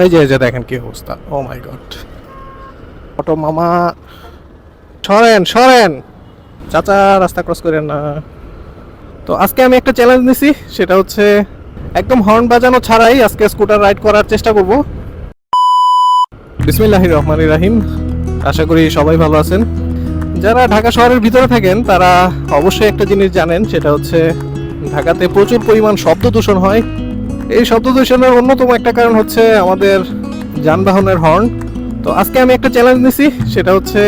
এই যে যে দেখেন কি অবস্থা। ও মাই গড অটো মামা, সরেন সরেন। চাচা, রাস্তা ক্রস করেন না। তো আজকে আমি একটা চ্যালেঞ্জ নিছি, সেটা হচ্ছে একদম হর্ন বাজানো ছাড়াই আজকে স্কুটার রাইড করার চেষ্টা করব। বিসমিল্লাহির রহমানির রাহিম। আশা করি সবাই ভালো আছেন। যারা ঢাকা শহরের ভিতরে থাকেন, তারা অবশ্যই একটা জিনিস জানেন, সেটা হচ্ছে ঢাকাতে প্রচুর পরিমাণ শব্দ দূষণ হয়। এই শব্দ দূষণের অন্যতম একটা কারণ হচ্ছে আমাদের যানবাহনের হর্ন। তো আজকে আমি একটা চ্যালেঞ্জ নিছি, সেটা হচ্ছে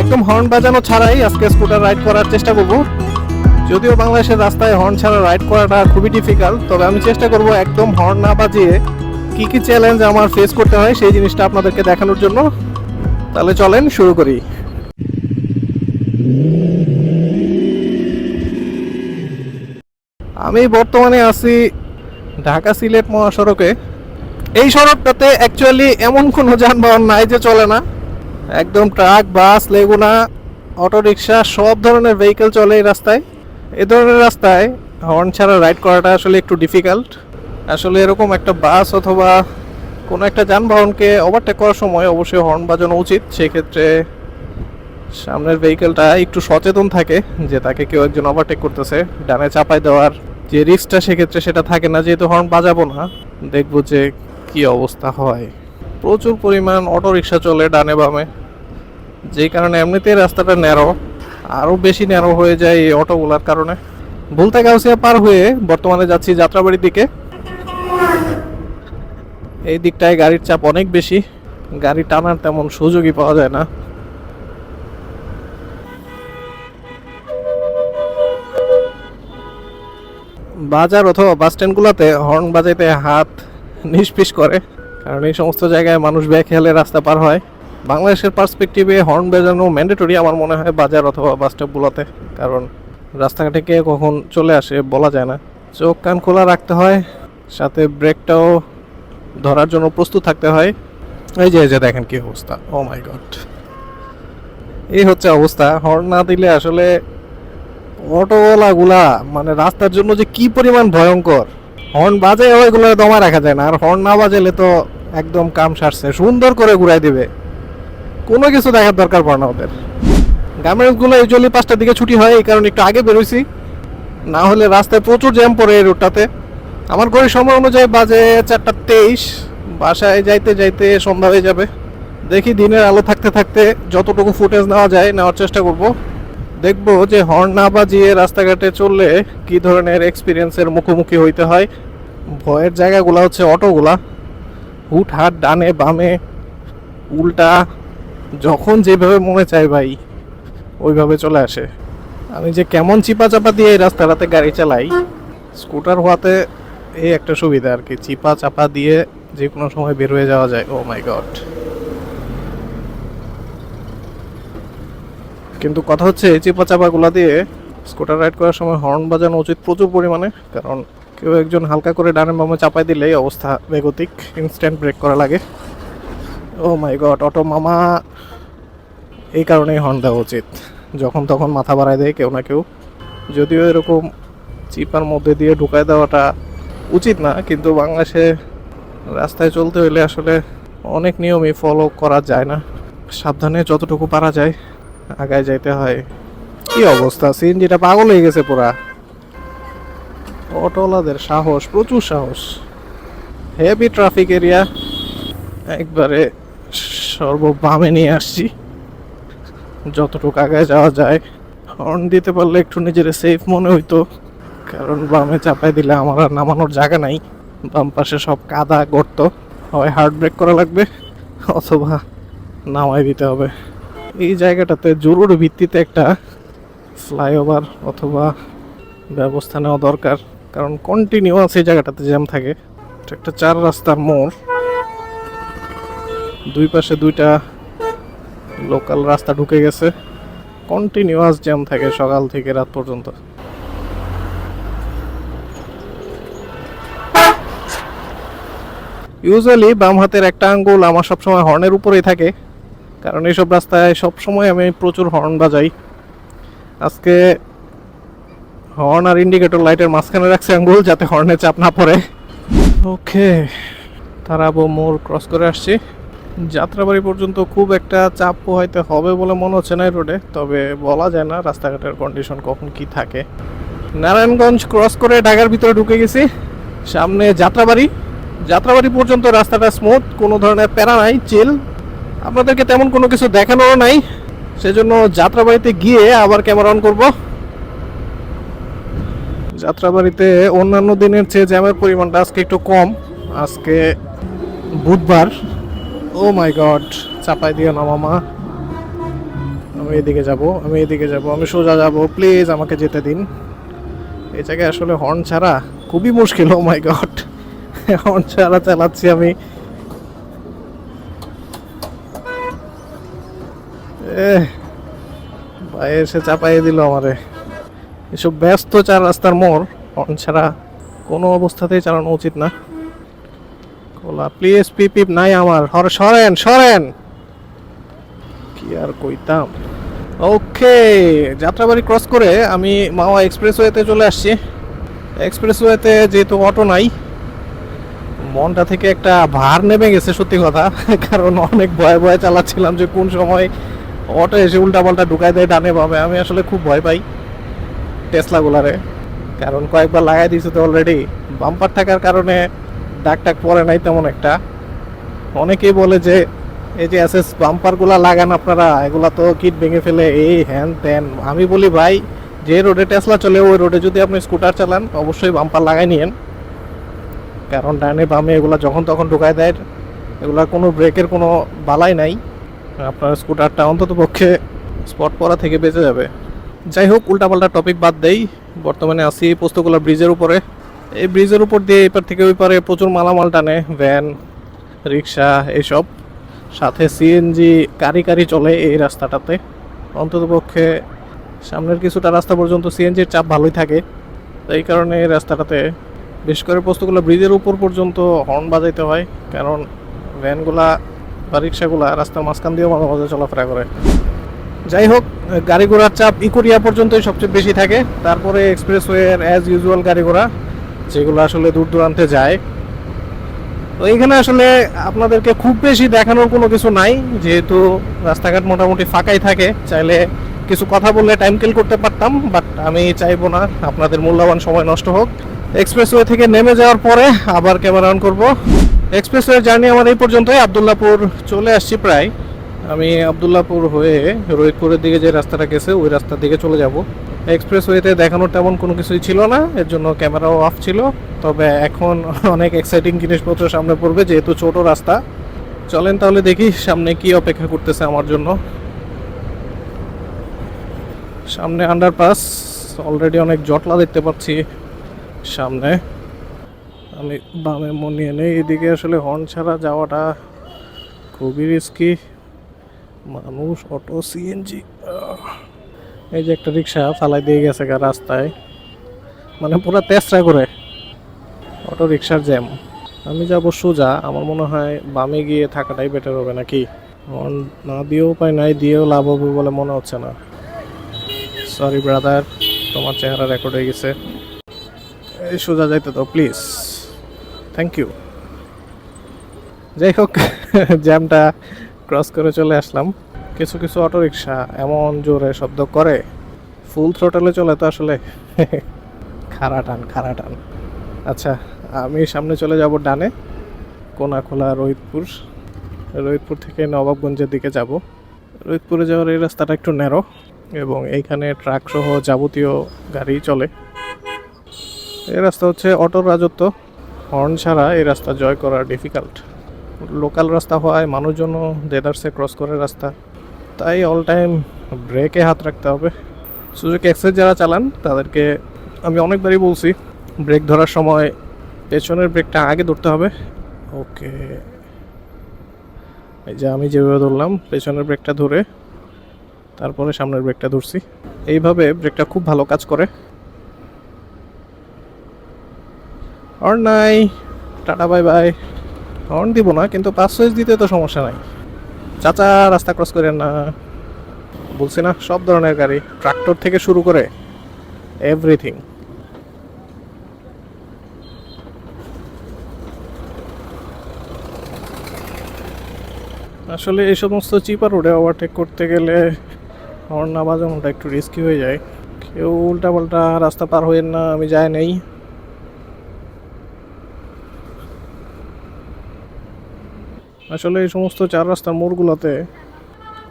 একদম হর্ন বাজানো ছাড়াই আজকে স্কুটার রাইড করার চেষ্টা করব। যদিও বাংলাদেশের রাস্তায় হর্ন ছাড়া রাইড করাটা খুবই ডিফিকাল্ট তবে আমি চেষ্টা করব একদম হর্ন না বাজিয়ে কি কি চ্যালেঞ্জ আমার ফেস করতে হয় সেই জিনিসটা আপনাদেরকে দেখানোর জন্য। তাহলে চলেন শুরু করি। আমি বর্তমানে আছি ঢাকা সিলেট মহাসড়কে। এই সড়কটাতে অ্যাকচুয়ালি এমন কোনো যানবাহন নাই যে চলে না। একদম ট্রাক, বাস, লেগুনা, অটোরিকশা, সব ধরনের ভেহিকেল চলে এই রাস্তায়। এ ধরনের রাস্তায় হর্ন ছাড়া রাইড করাটা আসলে একটু ডিফিকাল্ট আসলে এরকম একটা বাস অথবা কোনো একটা যানবাহনকে ওভারটেক করার সময় অবশ্যই হর্ন বাজানো উচিত। সেক্ষেত্রে সামনের ভেহিকেলটা একটু সচেতন থাকে যে তাকে কেউ একজন ওভারটেক করতেছে, ডানে চাপাই দেওয়ার যে রিস্কটা সেক্ষেত্রে সেটা থাকে না, যেহেতু হর্ন বাজাবো না, দেখব যে কি অবস্থা হয়। প্রচুর পরিমাণ অটো রিক্সা চলে ডানে বামে। যেই কারণে এমনিতেই রাস্তাটা ন্যারো আরও বেশি ন্যারো হয়ে যায় এই অটোগুলার কারণে। বলতে গাউসিয়া পার হয়ে বর্তমানে যাচ্ছি যাত্রাবাড়ির দিকে। এই দিকটায় গাড়ির চাপ অনেক বেশি, গাড়ি টানার তেমন সুযোগই পাওয়া যায় না। বাজার অথবা বাস স্ট্যান্ডগুলোতে হর্ন বাজাইতে হাত নিষ্পিস করে। কারণ এই সমস্ত জায়গায় মানুষ ব্যাখেয়ালে রাস্তা পার হয়। বাংলাদেশের পার্সপেক্টিভে হর্ন বাজানো ম্যান্ডেটরি আমার মনে হয় বাজার অথবা বাস স্টপগুলোতে কারণ রাস্তাঘাটে কে কখন চলে আসে বলা যায় না। চোখ কান খোলা রাখতে হয়, সাথে ব্রেকটাও ধরার জন্য প্রস্তুত থাকতে হয়। এই যে এই যে দেখেন কি অবস্থা। ও মাই গড এই হচ্ছে অবস্থা। হর্ন না দিলে আসলে অটোওয়ালাগুলা মানে রাস্তার জন্য যে কি পরিমাণ ভয়ঙ্কর হর্ন বাজে ওইগুলো দমা রাখা যায় না। আর হর্ন না বাজালে তো একদম কাম সারছে, সুন্দর করে ঘুরাই দিবে। কোনো কিছু দেখার দরকার পড়ে না ওদের। গার্মেন্টসগুলো ইউজুয়ালি পাঁচটার দিকে ছুটি হয়, এই কারণে একটু আগে বেরোইছি। না হলে রাস্তায় প্রচুর জ্যাম পড়ে এই রোডটাতে। আমার ঘড়ির সময় অনুযায়ী বাজে চারটা তেইশ। বাসায় যাইতে যাইতে সন্ধ্যা হয়ে যাবে। দেখি দিনের আলো থাকতে থাকতে যতটুকু ফুটেজ নেওয়া যায়, নেওয়ার চেষ্টা করব। দেখব যে হর্ন না বাজিয়ে রাস্তাঘাটে চললে কি ধরনের এক্সপিরিয়েন্সের মুখোমুখি হইতে হয়। ভয়ের জায়গাগুলো হচ্ছে অটোগুলা। হুট হাট, ডানে, বামে, উল্টা, যখন যেভাবে মনে চায় ভাই, ওইভাবে চলে আসে। আমি যে কেমন চিপা চাপা দিয়ে এই রাস্তাটাতে গাড়ি চালাই, স্কুটার হওয়াতে এই একটা সুবিধা আর কি চিপা চাপা দিয়ে যে কোনো সময় বের হয়ে যাওয়া যায়। ও মাই গড কিন্তু কথা হচ্ছে, এই চিপা চাপাগুলা দিয়ে স্কুটার রাইড করার সময় হর্ন বাজানো উচিত প্রচুর পরিমাণে, কারণ কেউ একজন হালকা করে ডানে বামে চাপাই দিলেই অবস্থা বেগতিক ইনস্ট্যান্ট ব্রেক করা লাগে। ও মাই গড অটো মামা! এই কারণেই হর্ন দেওয়া উচিত। যখন তখন মাথা বাড়ায় দেয় কেউ না কেউ। যদিও এরকম চিপার মধ্যে দিয়ে ঢুকায় দেওয়াটা উচিত না, কিন্তু বাংলাদেশে রাস্তায় চলতে হলে আসলে অনেক নিয়মই ফলো করা যায় না। সাবধানে যতটুকু পারা যায়। আগায় যাইতে হয়। কি অবস্থা? সিএনজিটা পাগল হয়ে গেছে পুরা। অটোওয়ালাদের সাহস, প্রচুর সাহস। হেভি ট্রাফিক এরিয়া একবারে সর্ববামে নিয়ে আসছি। যতটুকু আগায় যাওয়া যায়। হর্ন দিতে পারলে একটু নিজের সেফ মনে হইতো। কারণ বামে চাপাই দিলে আমার আর নামানোর জায়গা নাই। বাম পাশে সব কাদা গর্ত। হয় হার্ড ব্রেক করা লাগবে, অথবা নামাই দিতে হবে। এই জায়গাটাতে জরুর ভিত্তিতে একটা ফ্লাইওভার অথবা ব্যবস্থা নেওয়া দরকার। কারণ কন্টিনিউয়াস এই জায়গাটাতে জ্যাম থাকে। একটা চার রাস্তার মোড়। দুই পাশে দুইটা লোকাল রাস্তা ঢুকে গেছে। কন্টিনিউয়াস জ্যাম থাকে সকাল থেকে রাত পর্যন্ত। ইউজুয়ালি বাম হাতের একটা আঙ্গুল আমার সবসময় হর্নের উপরেই থাকে। কারণ এইসব রাস্তায় সবসময় আমি প্রচুর হর্ন বাজাই। আজকে হর্ন আর ইন্ডিকেটর লাইটের মাঝখানে রাখছে আঙ্গুল যাতে হর্নের চাপ না পড়ে। ওকে, তারাবো মোড় ক্রস করে আসছি। যাত্রাবাড়ি পর্যন্ত খুব একটা চাপ পোহাইতে হবে বলে মনে হচ্ছে না রোডে তবে বলা যায় না রাস্তাঘাটের কন্ডিশন কখন কি থাকে। নারায়ণগঞ্জ ক্রস করে ঢাকার ভিতরে ঢুকে গেছি। সামনে যাত্রাবাড়ি। যাত্রাবাড়ি পর্যন্ত রাস্তাটা স্মুথ কোনো ধরনের প্যারা নাই চিল আপনাদেরকে তেমন কোনো কিছু দেখানোও নাই। সেজন্য যাত্রাবাড়িতে গিয়ে আবার ক্যামেরা অন করব। যাত্রাবাড়িতে অন্যান্য দিনের চেয়ে জ্যামের পরিমাণটা আজকে একটু কম। আজকে বুধবার। ও মাই গড চাপাই দিও না মামা। আমি এদিকে যাব, আমি এদিকে যাব, আমি সোজা যাব। প্লিজ আমাকে যেতে দিন। এই জায়গায় আসলে হর্ন ছাড়া খুবই মুশকিল, ও মাই গড। হর্ন ছাড়া চালাচ্ছি আমি। ভাই এসে চাপাইয়ে দিল আমারে। এসব ব্যস্ত চার রাস্তার মোড় হর্ন ছাড়া কোনো অবস্থাতেই চালানো উচিত না। খোলা প্লিজ পিপ নাই আমার। হর সরেন সরেন! কি আর কইতাম? ওকে, যাত্রাবাড়ি ক্রস করে আমি মাওয়া এক্সপ্রেসওয়েতে চলে আসছি। এক্সপ্রেসওয়েতে যেহেতু অটো নাই, মনটা থেকে একটা ভার নেমে গেছে সত্যি কথা, কারণ অনেক ভয়ে ভয়ে চালাচ্ছিলাম যে কোন সময় অটো এসে উল্টাপাল্টা ঢুকাই দেয়, ডানে পাবে আমি আসলে খুব ভয় পাই টেসলাগুলারে। কারণ কয়েকবার লাগাই দিয়েছে তো অলরেডি বাম্পার থাকার কারণে ডাক টাক পরে নাই তেমন একটা। অনেকেই বলে যে, এই যে এসএস বাম্পারগুলা লাগান আপনারা, এগুলা তো কিট ভেঙে ফেলে, এই হ্যান ত্যান। আমি বলি, ভাই, যে রোডে টেসলা চলে, ওই রোডে যদি আপনি স্কুটার চালান, অবশ্যই বাম্পার লাগাই নিয়েন। কারণ ডানে বামে এগুলা যখন তখন ঢুকায় দেয়, এগুলার কোনো ব্রেকের কোনো বালাই নাই। আপনার স্কুটারটা অন্তত পক্ষে স্পট পরা থেকে বেঁচে যাবে। যাই হোক, উল্টাপাল্টা টপিক বাদ দেই। বর্তমানে আছি পোস্তগোলা ব্রিজের উপরে। এই ব্রিজের উপর দিয়ে এপার থেকে ওই পারে প্রচুর মালামাল টানে ভ্যান রিক্সা এইসব সাথে সিএনজি কারি কারি চলে এই রাস্তাটাতে। অন্ততপক্ষে সামনের কিছুটা রাস্তা পর্যন্ত সিএনজির চাপ ভালোই থাকে। এই কারণে এই রাস্তাটাতে বিশেষ করে পোস্তগুলো ব্রিজের উপর পর্যন্ত হর্ন বাজাইতে হয়। কারণ ভ্যানগুলা বা রিক্সাগুলা রাস্তার মাঝখান দিয়েও মাঝে মাঝে চলাফেরা করে। যাই হোক, গাড়ি ঘোড়ার চাপ ইকুরিয়া পর্যন্তই সবচেয়ে বেশি থাকে। তারপরে এক্সপ্রেসওয়ের অ্যাজ ইউজুয়াল গাড়ি ঘোড়া, যেগুলো আসলে দূর দূরান্তে যায়। তো এখানে আসলে আপনাদেরকে খুব বেশি দেখানোর কোনো কিছু নাই, যেহেতু রাস্তাঘাট মোটামুটি ফাঁকাই থাকে। চাইলে কিছু কথা বললে টাইম কিল করতে পারতাম বাট আমি চাইব না। আপনাদের মূল্যবান সময় নষ্ট হোক। এক্সপ্রেসওয়ে থেকে নেমে যাওয়ার পরে আবার ক্যামেরা অন করব। এক্সপ্রেসওয়ে জার্নি আমার এই পর্যন্তই। আবদুল্লাপুর চলে আসছি প্রায়। আমি আবদুল্লাপুর হয়ে রোহিতপুরের দিকে যে রাস্তাটা গেছে, ওই রাস্তার দিকে চলে যাব। এক্সপ্রেসওয়েতে দেখানোর তেমন কোনো কিছুই ছিল না। এর জন্য ক্যামেরাও অফ ছিল। তবে এখন অনেক এক্সাইটিং জিনিসপত্র সামনে পড়বে, যেহেতু ছোট রাস্তা। চলেন তাহলে দেখি সামনে কি অপেক্ষা করতেছে আমার জন্য। সামনে আন্ডারপাস অলরেডি অনেক জটলা দেখতে পাচ্ছি সামনে। আমি বামে মনিয়ে নেই। এদিকে আসলে হর্ন ছাড়া যাওয়াটা খুবই রিস্কি মানুষ অটো সিএনজি এই যে একটা রিক্সা ফালাই দিয়ে গেছে গা রাস্তায়। মানে পুরো তেসরা করে। অটো রিক্সার জ্যাম আমি যাব সোজা। আমার মনে হয় বামে গিয়ে থাকাটাই বেটার হবে নাকি? হর্ন না দিয়েও উপায় নাই, দিয়েও লাভ হবে বলে মনে হচ্ছে না। সরি ব্রাদার তোমার চেহারা রেকর্ড হয়ে গেছে। এই সোজা যাইতে তো প্লিজ থ্যাংক ইউ যাই হোক জ্যামটা ক্রস করে চলে আসলাম। কিছু কিছু অটো রিক্সা এমন জোরে শব্দ করে। ফুল থ্রোটলে চলে তো আসলে। খাড়া টান খাড়া টান আচ্ছা আমি সামনে চলে যাব ডানে, কোনাখোলা রোহিতপুর। রোহিতপুর থেকে নবাবগঞ্জের দিকে যাব। রোহিতপুরে যাওয়ার এই রাস্তাটা একটু ন্যারো এবং এইখানে ট্রাক সহ যাবতীয় গাড়ি চলে। এই রাস্তা হচ্ছে অটোর রাজত্ব। হর্ন ছাড়া এই রাস্তা জয় করা ডিফিকাল্ট লোকাল রাস্তা হওয়ায় মানুষজন দেদার্সে ক্রস করে রাস্তা। তাই অল টাইম ব্রেকে হাত রাখতে হবে। সুযোগ এক্সেস যারা চালান, তাদেরকে আমি অনেকবারই বলছি ব্রেক ধরার সময় পেছনের ব্রেকটা আগে ধরতে হবে। ওকে এই যে আমি যেভাবে ধরলাম, পেছনের ব্রেকটা ধরে তারপরে সামনের ব্রেকটা ধরছি। এইভাবে ব্রেকটা খুব ভালো কাজ করে। হর্ন নাই টাটা বাই বাই হর্ন দিব না, কিন্তু পাঁচ সুইচ দিতে তো সমস্যা নাই। চাচা, রাস্তা ক্রস করেন না। বলছি না, সব ধরনের গাড়ি ট্রাক্টর থেকে শুরু করে এভরিথিং আসলে এই সমস্ত চিপা রোডে ওভারটেক করতে গেলে হর্ন না বাজানোটা একটু রিস্কি হয়ে যায়। কেউ উল্টাপাল্টা রাস্তা পার হয়ে না, আমি যাই নেই। আসলে এই সমস্ত চার রাস্তার মোড়গুলোতে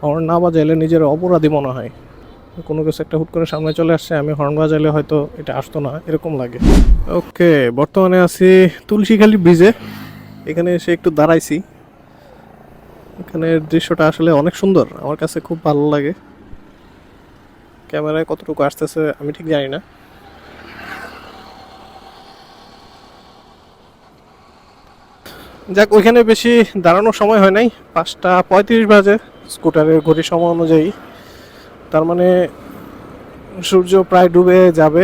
হর্ন না বাজাইলে নিজের অপরাধী মনে হয়। কোনো কিছু একটা হুট করে সামনে চলে আসছে, আমি হর্ন বাজাইলে হয়তো এটা আসতো না, এরকম লাগে। ওকে, বর্তমানে আছি তুলসীখালি ব্রিজে। এখানে এসে একটু দাঁড়াইছি। এখানের দৃশ্যটা আসলে অনেক সুন্দর, আমার কাছে খুব ভালো লাগে। ক্যামেরায় কতটুকু আসতেছে আমি ঠিক জানি না। যাক, ওইখানে বেশি দাঁড়ানোর সময় হয় নাই। পাঁচটা পঁয়ত্রিশ বাজে স্কুটারের ঘড়ির সময় অনুযায়ী। তার মানে সূর্য প্রায় ডুবে যাবে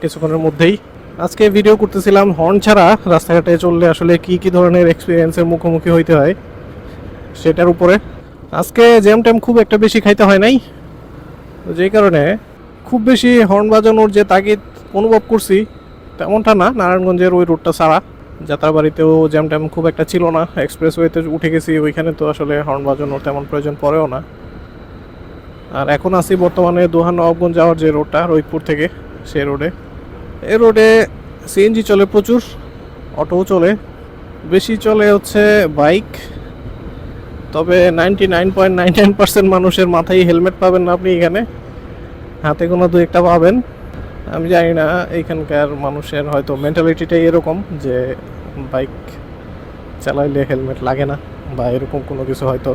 কিছুক্ষণের মধ্যেই। আজকে ভিডিও করতেছিলাম হর্ন ছাড়া রাস্তাঘাটে চললে আসলে কি কি ধরনের এক্সপিরিয়েন্সের মুখোমুখি হইতে হয় সেটার উপরে। আজকে জ্যাম ট্যাম খুব একটা বেশি খাইতে হয় নাই। যেই কারণে খুব বেশি হর্ন বাজানোর যে তাগিদ অনুভব করছি, তেমনটা না, নারায়ণগঞ্জের ওই রোডটা ছাড়া। যাত্রাবাড়িতেও জ্যাম ট্যাম খুব একটা ছিল না। এক্সপ্রেসওয়েতে উঠে গেছি ওইখানে তো আসলে হর্ন বাজানোর তেমন প্রয়োজন পড়েও না। আর এখন আছি বর্তমানে দোহান নবাবগঞ্জ যাওয়ার যে রোডটা রোহিতপুর থেকে সে রোডে এই রোডে সিএনজি চলে প্রচুর অটোও চলে। বেশি চলে হচ্ছে বাইক তবে ninety nine point nine nine percent মানুষের মাথায় হেলমেট পাবেন না আপনি এখানে। হাতে কোনো দু একটা পাবেন। আমি জানি না এইখানকার মানুষের হয়তো মেন্টালিটিটাই এরকম যে বাইক চালাইলে হেলমেট লাগে না বা এরকম কোনো কিছু হয়তো।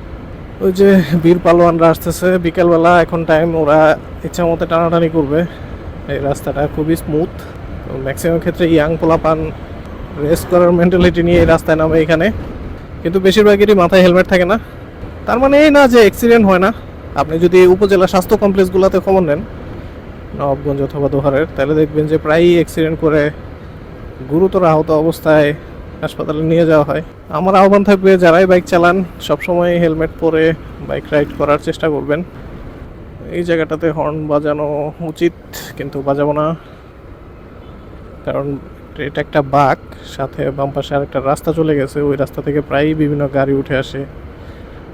ওই যে বীর পালোয়ানরা আসতেছে, বিকেলবেলা এখন টাইম ওরা ইচ্ছা মতো টানাটানি করবে। এই রাস্তাটা খুবই স্মুথ ম্যাক্সিমাম ক্ষেত্রে ইয়াং পোলাপান রেস করার মেন্টালিটি নিয়ে এই রাস্তায় নামে এখানে। কিন্তু বেশিরভাগেরই মাথায় হেলমেট থাকে না। তার মানে এই না যে অ্যাক্সিডেন্ট হয় না। আপনি যদি উপজেলা স্বাস্থ্য কমপ্লেক্সগুলোতে খবর নেন নবাবগঞ্জ অথবা দোহারের, তাহলে দেখবেন যে প্রায়ই অ্যাক্সিডেন্ট করে গুরুতর আহত অবস্থায় হাসপাতালে নিয়ে যাওয়া হয়। আমার আহ্বান থাকবে যারাই বাইক চালান, সবসময় হেলমেট পরে বাইক রাইড করার চেষ্টা করবেন। এই জায়গাটাতে হর্ন বাজানো উচিত, কিন্তু বাজাবো না। কারণ এটা একটা বাঁক, সাথে বাম পাশে আরেকটা রাস্তা চলে গেছে, ওই রাস্তা থেকে প্রায়ই বিভিন্ন গাড়ি উঠে আসে।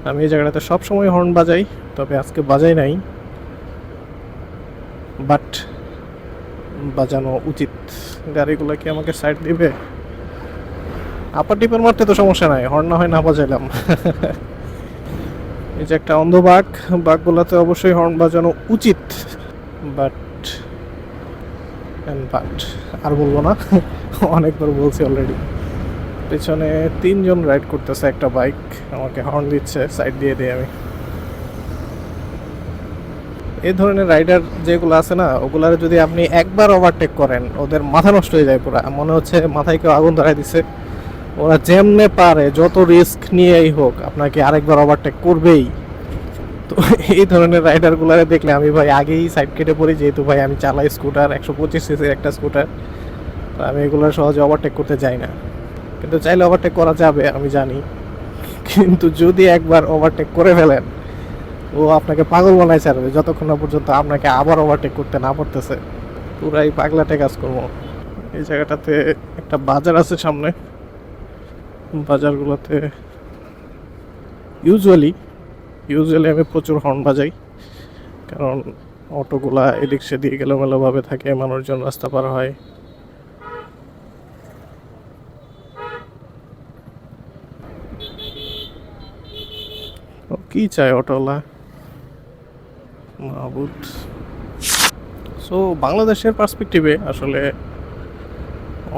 আমি এই জায়গাটাতে সবসময় হর্ন বাজাই, তবে আজকে বাজাই নাই। বাট বাজানো উচিত। গাড়িগুলো কি আমাকে সাইড দিবে? আপার টিপের মারতে তো সমস্যা নাই হর্ন হয় না বাজাইলাম। এই যে একটা অন্ধ বাঘ, বাঘগুলোতে অবশ্যই হর্ন বাজানো উচিত। বাট বাট আর বলব না, অনেকবার বলছি অলরেডি পেছনে তিনজন রাইড করতেছে একটা বাইক আমাকে হর্ন দিচ্ছে সাইড দিয়ে দিই আমি। এই ধরনের রাইডার যেগুলো আছে না, ওগুলার যদি আপনি একবার ওভারটেক করেন, ওদের মাথা নষ্ট হয়ে যায় পুরো। মনে হচ্ছে মাথায় কেউ আগুন ধরাই দিছে। ওরা যেমনে পারে, যত রিস্ক নিয়েই হোক, আপনাকে আরেকবার ওভারটেক করবেই। তো এই ধরনের রাইডারগুলারে দেখলে আমি ভাই আগেই সাইড কেটে পড়ি, যেহেতু ভাই আমি চালাই স্কুটার একশো পঁচিশ সিসির একটা স্কুটার আমি এগুলো সহজে ওভারটেক করতে যাই না। কিন্তু চাইলে ওভারটেক করা যাবে, আমি জানি। কিন্তু যদি একবার ওভারটেক করে ফেলেন ও আপনাকে পাগল বানায় ছাড়বে যতক্ষণ না পর্যন্ত আপনাকে আবার ওভারটেক করতে না পারতেছে, পুরাই পাগলাটে কাজ করব। এই জায়গাটাতে একটা বাজার আছে সামনে। বাজারগুলোতে ইউজুয়ালি ইউজুয়ালি আমি প্রচুর হর্ন বাজাই, কারণ অটোগুলা এদিক সেদিক এলোমেলোভাবে থাকে, মানুষজন রাস্তা পার হয়। কি চায় অটোওয়ালা? মাহবুদ সো বাংলাদেশের পার্সপেক্টিভে আসলে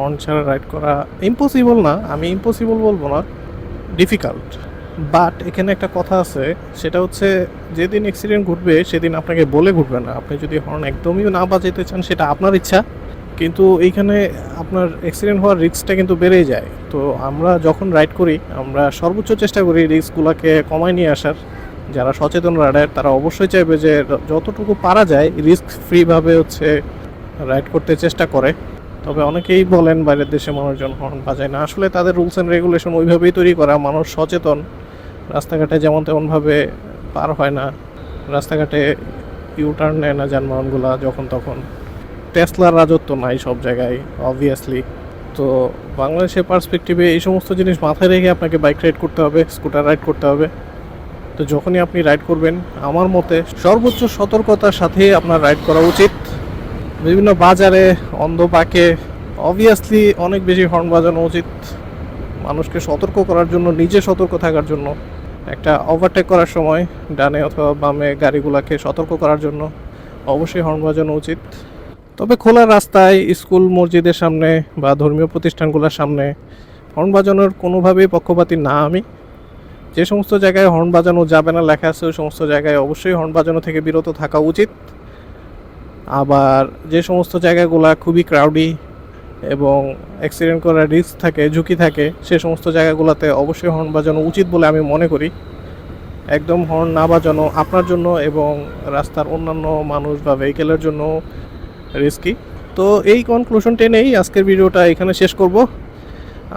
অন ছাড়া রাইড করা ইম্পসিবল না। আমি ইম্পসিবল বলব না ডিফিকাল্ট বাট এখানে একটা কথা আছে, সেটা হচ্ছে যেদিন অ্যাক্সিডেন্ট ঘটবে, সেদিন আপনাকে বলে ঘটবে না। আপনি যদি হর্ন একদমই না বাজাইতে চান, সেটা আপনার ইচ্ছা। কিন্তু এইখানে আপনার অ্যাক্সিডেন্ট হওয়ার রিস্কটা কিন্তু বেড়েই যায়। তো আমরা যখন রাইড করি, আমরা সর্বোচ্চ চেষ্টা করি রিস্কগুলোকে কমায় নিয়ে আসার। যারা সচেতন রাইডার, তারা অবশ্যই চাইবে যে যতটুকু পারা যায়, রিস্ক ফ্রিভাবে হচ্ছে রাইড করতে চেষ্টা করে। তবে অনেকেই বলেন বাইরের দেশে মানুষজন হর্ন বাজায় না। আসলে তাদের রুলস অ্যান্ড রেগুলেশন ওইভাবেই তৈরি করা, মানুষ সচেতন। রাস্তাঘাটে যেমন তেমনভাবে পার হয় না। রাস্তাঘাটে ইউটার্ন নেয় না যানবাহনগুলো যখন তখন। টেসলার রাজত্ব নাই সব জায়গায় অবভিয়াসলি তো বাংলাদেশের পার্সপেক্টিভে এই সমস্ত জিনিস মাথায় রেখে আপনাকে বাইক রাইড করতে হবে স্কুটার রাইড করতে হবে। তো যখনই আপনি রাইড করবেন, আমার মতে সর্বোচ্চ সতর্কতার সাথে আপনার রাইড করা উচিত। বিভিন্ন বাজারে অন্ধ পাকে অবভিয়াসলি অনেক বেশি হর্ন বাজানো উচিত। মানুষকে সতর্ক করার জন্য, নিজে সতর্ক থাকার জন্য, একটা ওভারটেক করার সময়, ডানে অথবা বামে গাড়িগুলোকে সতর্ক করার জন্য অবশ্যই হর্ন বাজানো উচিত। তবে খোলা রাস্তায় স্কুল, মসজিদের সামনে বা ধর্মীয় প্রতিষ্ঠানগুলোর সামনে হর্ন বাজানোর কোনোভাবেই পক্ষপাতী না আমি। যে সমস্ত জায়গায় হর্ন বাজানো যাবে না লেখা আছে, ওই সমস্ত জায়গায় অবশ্যই হর্ন বাজানো থেকে বিরত থাকা উচিত। আবার যে সমস্ত জায়গাগুলো খুবই ক্রাউডি এবং অ্যাক্সিডেন্ট করার রিস্ক থাকে, ঝুঁকি থাকে, সে সমস্ত জায়গাগুলোতে অবশ্যই হর্ন বাজানো উচিত বলে আমি মনে করি। একদম হর্ন না বাজানো আপনার জন্য এবং রাস্তার অন্যান্য মানুষ বা ভেহিকেলের জন্য রিস্কি তো এই কনক্লুশন টেনেই আজকের ভিডিওটা এখানে শেষ করব।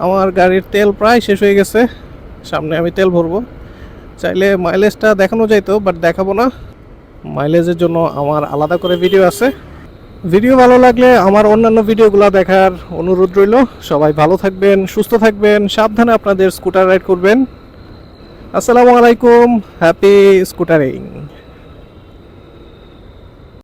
আমার গাড়ির তেল প্রায় শেষ হয়ে গেছে। সামনে আমি তেল ভরবো। চাইলে মাইলেজটা দেখানো যাইতো বাট দেখাবো না। মাইলেজের জন্য আমার আলাদা করে ভিডিও আছে। ভিডিও ভালো লাগলে আমার অন্যান্য ভিডিওগুলো দেখার অনুরোধ রইল। সবাই ভালো থাকবেন, সুস্থ থাকবেন, সাবধানে আপনাদের স্কুটার রাইড করবেন। আসসালামু আলাইকুম হ্যাপি স্কুটারিং